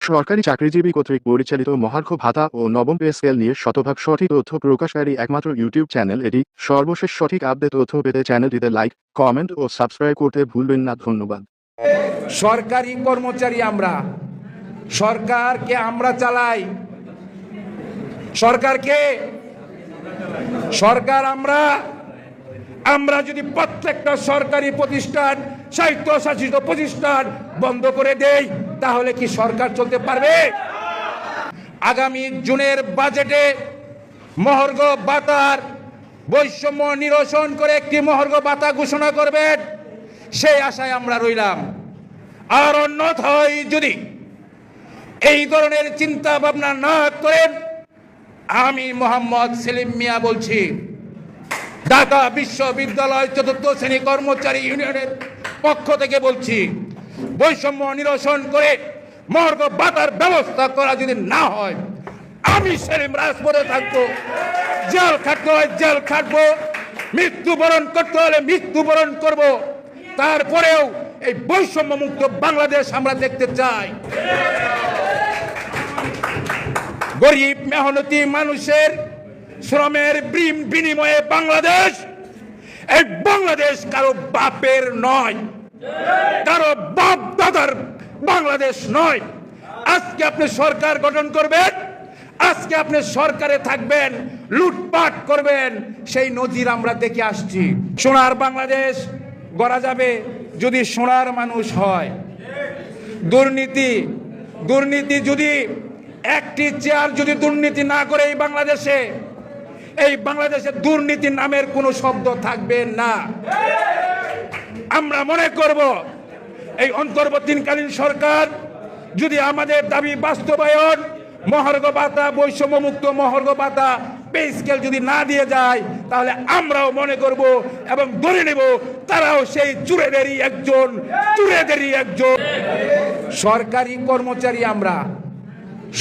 সরকারি চাকরিজীবী কর্তৃক পরিচালিত মহার্ঘ ভাতা ও নবম পে স্কেল নিয়ে শতভাগ সঠিক তথ্য প্রকাশকারী একমাত্র ইউটিউব চ্যানেল এটি। সর্বশেষ সঠিক আপডেট তথ্য পেতে চ্যানেলটিতে লাইক, কমেন্ট ও সাবস্ক্রাইব করতে ভুলবেন না। ধন্যবাদ। সরকারি কর্মচারী আমরা। সরকারকে আমরা চালাই। সরকারকে। সরকার আমরা। আমরা যদি প্রত্যেকটা সরকারি প্রতিষ্ঠান, স্বায়ত্তশাসিত প্রতিষ্ঠান বন্ধ করে দেই তাহলে কি সরকার চলতে পারবে? আগামী জুনের বাজেটে মহর্ঘ বাতার বৈষম্য নিরসন করে একটি মহর্ঘ বাতা ঘোষণা করবেন, সেই আশায় আমরা রইলাম। আর অন্যথায় যদি এই ধরনের চিন্তা ভাবনা না করেন, আমি মোহাম্মদ সেলিম মিয়া বলছি, ঢাকা বিশ্ববিদ্যালয় চতুর্থ শ্রেণি কর্মচারী ইউনিয়নের পক্ষ থেকে বলছি বৈষম্য নিরসন করে মর্গ বাতার ব্যবস্থা করা যদি না হয়, আমি সেলিম রাজপথে থাকব, জেল খাটতে হয়, জেল খাটবো, মৃত্যুবরণ করতে হলে মৃত্যুবরণ করব। তারপরেও এই বৈষম্য মুক্ত বাংলাদেশ আমরা দেখতে চাই। গরিব, মেহনতি মানুষের শ্রমের বিনিময়ে বাংলাদেশ, এই বাংলাদেশ কারও বাপের নয়। কারও বাপ দাদার বাংলাদেশ নয়। আজকে আপনি সরকার গঠন করবেন, আজকে আপনি সরকারে থাকবেন, লুটপাট করবেন, সেই নজির আমরা দেখে আসছি। সোনার বাংলাদেশ গড়া যাবে যদি সোনার মানুষ হয়। দুর্নীতি দুর্নীতি যদি একটি চেয়ার যদি দুর্নীতি না করে এই বাংলাদেশে এই বাংলাদেশে দুর্নীতি নামের কোনো শব্দ থাকবে না। আমরা মনে করব, এই অন্তর্বর্তীকালীন সরকার যদি আমাদের দাবি বাস্তবায়ন, মহার্ঘ ভাতা বৈষম্য মুক্ত মহার্ঘ ভাতা পে স্কেল যদি না দিয়ে যায়, তাহলে আমরাও মনে করব এবং ধরে নেব তারাও সেই চুরেদেরই একজন চুরেদেরই একজন। সরকারি কর্মচারী আমরা,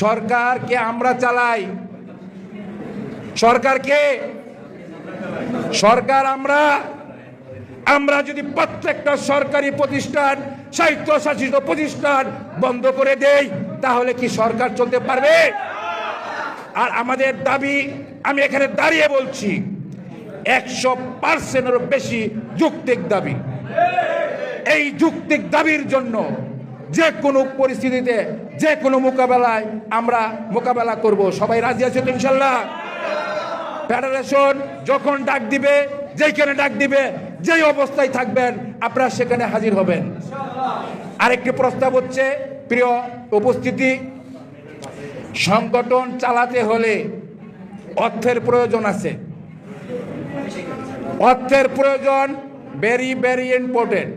সরকারকে আমরা চালাই। সরকারকে, সরকার আমরা আমরা যদি প্রত্যেকটা সরকারি প্রতিষ্ঠান, স্বায়ত্তশাসিত প্রতিষ্ঠান বন্ধ করে দেই, তাহলে কি সরকার চলতে পারবে? আর আমাদের দাবি, আমি এখানে দাঁড়িয়ে বলছি, একশো পার্সেন্টেরও বেশি যুক্তিক দাবি। এই যুক্তিক দাবির জন্য যে কোনো পরিস্থিতিতে, যে কোনো মোকাবেলায় আমরা মোকাবেলা করব। সবাই রাজি আছে তো ইনশাল্লাহ? ফেডারেশন যখন ডাক দিবে যেখানে ডাক দিবে যেই অবস্থায় থাকবেন, আপনারা সেখানে হাজির হবেন। আরেকটি প্রস্তাব হচ্ছে, প্রিয় উপস্থিতি, সংগঠন চালাতে হলে অর্থের প্রয়োজন আছে। অর্থের প্রয়োজন ভেরি ভেরি ইম্পর্টেন্ট